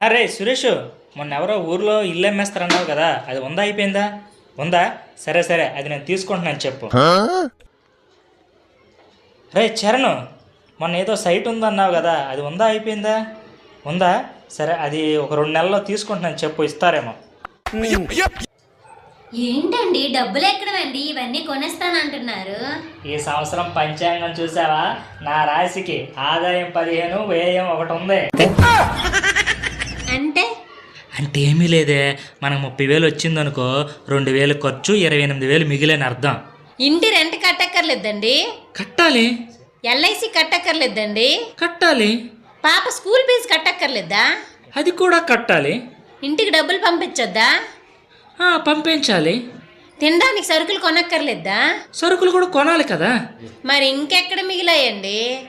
అరే సురేష్ మొన్న ఎవరో ఊర్లో ఇల్లు అమ్మేస్తారన్నావు కదా అది ఉందా అయిపోయిందా? ఉందా? సరే సరే అది నేను తీసుకుంటున్నాను చెప్పు. రే చరణ్ మొన్న ఏదో సైట్ ఉందన్నావు కదా అది ఉందా అయిపోయిందా? ఉందా? సరే అది ఒక రెండు నెలల్లో తీసుకుంటున్నాను చెప్పు ఇస్తారేమో. ఏంటండి డబ్బులు ఎక్కడవండి? ఇవన్నీ కొనేస్తానంటున్నారు. ఈ సంవత్సరం పంచాంగం చూసావా? నా రాశికి ఆదాయం పదిహేను వ్యయం ఒకటి ఉంది. అంటే ఏమీ లేదే. మనకు ముప్పై వేలు వచ్చిందనుకో రెండు వేలు ఖర్చు ఇరవై ఎనిమిది వేలు మిగిలిన అర్థం. ఇంటి రెంట్ కట్టక్కర్లేదండి. కట్టాలి. ఎల్ఐసి కట్టక్కర్లేదండి. కట్టాలి. పాప స్కూల్ ఫీజు కట్టక్కర్లేదా? అది కూడా కట్టాలి. ఇంటికి డబ్బులు పంపించొద్దా? ఆ, పంపించాలి. తినడానికి సరుకులు కొనక్కర్లేదా? సరుకులు కూడా కొనాలి కదా. మరి ఇంకెక్కడ మిగిలాయండి?